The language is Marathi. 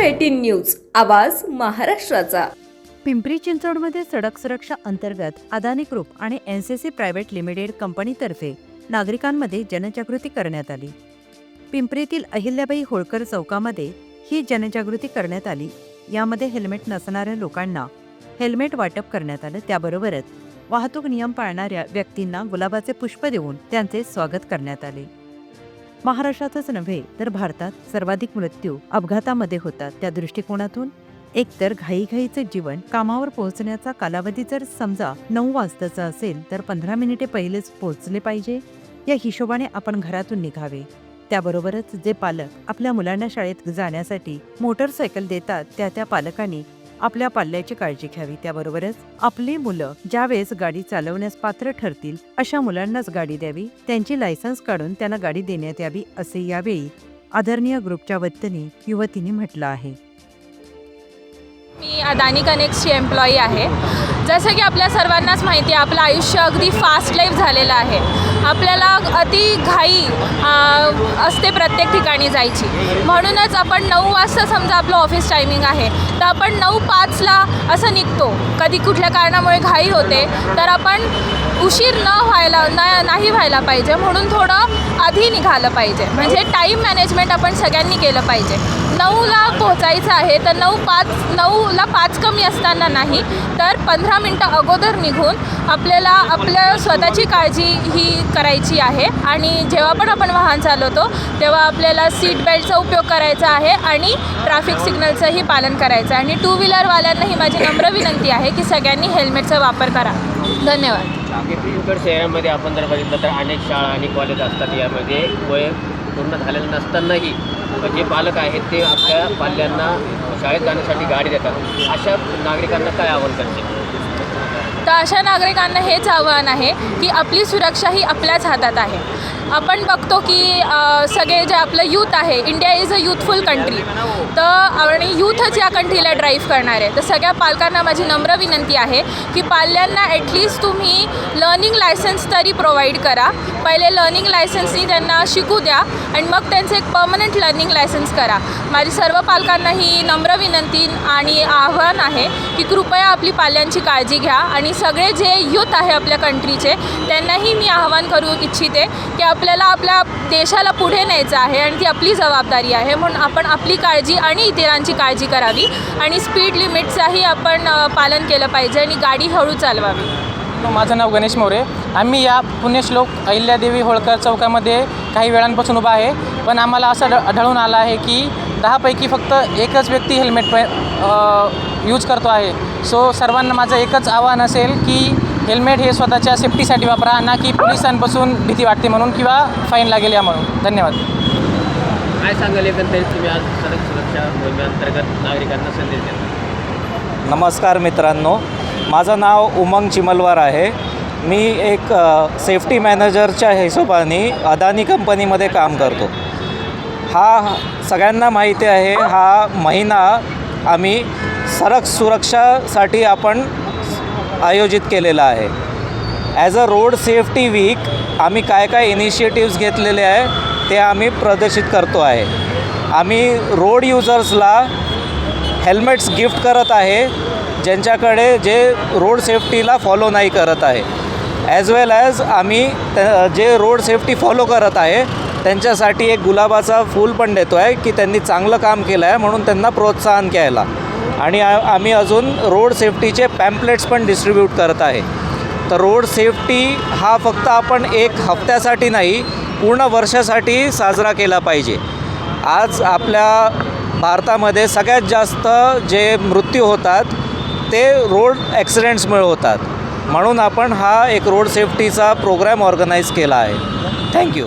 एटीन न्यूज आवाज महाराष्ट्राचा. पिंपरी चिंचवडमध्ये सडक सुरक्षा अंतर्गत अदानी ग्रुप आणि N C C private limited कंपनीतर्फे नागरिकांमध्ये जनजागृती करण्यात आली. पिंपरीतील अहिल्याबाई होळकर चौकामध्ये ही जनजागृती करण्यात आली. यामध्ये हेल्मेट नसणाऱ्या लोकांना हेल्मेट वाटप करण्यात आलं. त्याबरोबरच वाहतूक नियम पाळणाऱ्या व्यक्तींना गुलाबाचे पुष्प देऊन त्यांचे स्वागत करण्यात आले. महाराष्ट्रातच नव्हे तर भारतात सर्वाधिक मृत्यू अपघातामध्ये होतात. त्या दृष्टिकोनातून एकतर घाईघाईचं जीवन कामावर पोहोचण्याचा कालावधी जर समजा नऊ वाजताचा असेल तर पंधरा मिनिटे पहिलेच पोहोचले पाहिजे. या हिशोबाने आपण घरातून निघावे. त्याबरोबरच जे पालक आपल्या मुलांना शाळेत जाण्यासाठी मोटरसायकल देतात त्या त्या पालकांनी आपल्या पाल्याची काळजी घ्यावी त्याबरोबरच आपली मुलं ज्यावेळेस गाडी चालवण्यास पात्र ठरतील अशा मुलांनाच गाडी द्यावी त्यांची लायसन्स काढून त्यांना गाडी देण्यात यावी असे यावेळी आदरणीय ग्रुपच्या वतीने युवतीने म्हटलं आहे. मी अदानी कनेक्टची एम्प्लॉई आहे. जसं की आपल्या सर्वांनाच माहिती आहे आपलं आयुष्य अगदी फास्ट लाईफ झालेलं आहे. आपल्याला अति घाई असते प्रत्येक ठिकाणी जायची. म्हणूनच आपण नऊ वाजता समजा आपलं ऑफिस टायमिंग आहे तर आपण नऊ पाचला असं निघतो. कधी कुठल्या कारणामुळे घाई होते तर आपण उशीर न व्हायला न नाही व्हायला पाहिजे. म्हणून थोडं आधी निघालं पाहिजे. म्हणजे टाईम मॅनेजमेंट आपण सगळ्यांनी केलं पाहिजे. नऊला पोहोचायचं आहे तर नऊ पाच नऊला पाच कमी असताना नाही तर पंधरा मिनटं अगोदर निघून आपल्याला आपल्या स्वतःची काळजी ही करायची आहे. आणि जेव्हा पण आपण वाहन चालवतो तेव्हा आपल्याला सीट बेल्टचा उपयोग करायचा आहे आणि ट्रॅफिक सिग्नलचंही पालन करायचं आहे. आणि टू व्हीलरवाल्यांनाही माझी नम्र विनंती आहे की सगळ्यांनी हेल्मेटचा वापर करा. धन्यवाद. पिंपळ शहरामध्ये आपण जर बघितलं तर अनेक शाळा आणि कॉलेज असतात. यामध्ये वय पूर्ण झालेलं नसतानाही जे पालक आहेत ते आपल्या पाल्यांना शाळेत जाण्यासाठी गाडी देतात. अशा नागरिकांना काय आव्हान करते तर अशा नागरिकांना हेच आव्हान आहे की आपली सुरक्षा ही आपल्याच हातात आहे. आपण बघतो की सगळे जे आपलं यूथ आहे India is a youthful country तर आणि यूथच या कंट्रीला ड्राईव्ह करणार. आहे तर सगळ्या पालकांना माझी नम्र विनंती आहे की पाल्यांना ॲटलिस्ट तुम्ही लर्निंग लायसन्स तरी प्रोव्हाइड करा. पहिले लर्निंग लायसन्सनी त्यांना शिकू द्या आणि मग त्यांचं एक पर्मनंट लर्निंग लायसन्स करा. माझी सर्व पालकांना ही नम्र विनंती आणि आव्हान आहे की कृपया आपली पाल्यांची काळजी घ्या. आणि सगळे जे यूथ आहे आपल्या कंट्रीचे त्यांनाही मी आव्हान करू इच्छिते की आपल्याला आपल्या देशाला पुढे न्यायचं आहे आणि ती आपली जबाबदारी आहे म्हणून आपण आपली काळजी आणि इतरांची काळजी करावी आणि स्पीड लिमिटचाही आपण पालन केलं पाहिजे आणि गाडी हळू चालवावी. हो, माझं नाव गणेश मोरे. आम्ही या पुण्यश्लोक अहिल्यादेवी होळकर चौकामध्ये काही वेळांपासून उभा आहे पण आम्हाला असं आढळून आलं आहे की दहापैकी फक्त एकच व्यक्ती हेल्मेट प यूज करतो आहे. सो सर्वांना माझं एकच आव्हान असेल की हेल्मेट हे स्वतःच्या सेफ्टीसाठी वापरा ना की पोलिसांपासून भीती वाटते म्हणून किंवा फाईन लागेल या म्हणून. धन्यवाद. काय सांगाल एकंदरीत तुम्ही आज सडक सुरक्षा मोहिमेअंतर्गत नागरिकांना संदेश देता नमस्कार मित्रांनो माझं नाव उमंग चिमलवार आहे. मी एक सेफ्टी मॅनेजरच्या हिशोबाने अदानी कंपनीमध्ये काम करतो. हा सगळ्यांना माहिती आहे हा महिना आम्ही सडक सुरक्षासाठी आपण आयोजित केलेला आहे. As a road safety week आम्ही काय काय इनिशिएटिव्ज घेतलेले आहे ते आम्ही प्रदर्शित करतो आहे. आम्ही रोड युजर्सला हेल्मेट्स गिफ्ट करत आहे ज्यांच्याकडे जे रोड सेफ्टीला फॉलो नाही करत आहे. ॲज वेल ॲज आम्ही जे रोड सेफ्टी फॉलो करत आहे त्यांच्यासाठी एक गुलाबाचा फूल पण देतो आहे की त्यांनी चांगलं काम केलं आहे म्हणून त्यांना प्रोत्साहन घ्यायला. आणि आम्ही अजून रोड सेफ्टीचे पॅम्पलेट्स पण डिस्ट्रीब्यूट करत आहे. तर रोड सेफ्टी हा फक्त आपण एक हफ्त्यासाठी नाही पूर्ण वर्षासाठी साजरा केला पाहिजे. आज आपल्या भारतामध्ये सगळ्यात जास्त जे मृत्यू होतात ते रोड ॲक्सिडेंट्समुळे होतात. म्हणून आपण हा एक रोड सेफ्टीचा प्रोग्रॅम ऑर्गनाईज केला आहे. थँक्यू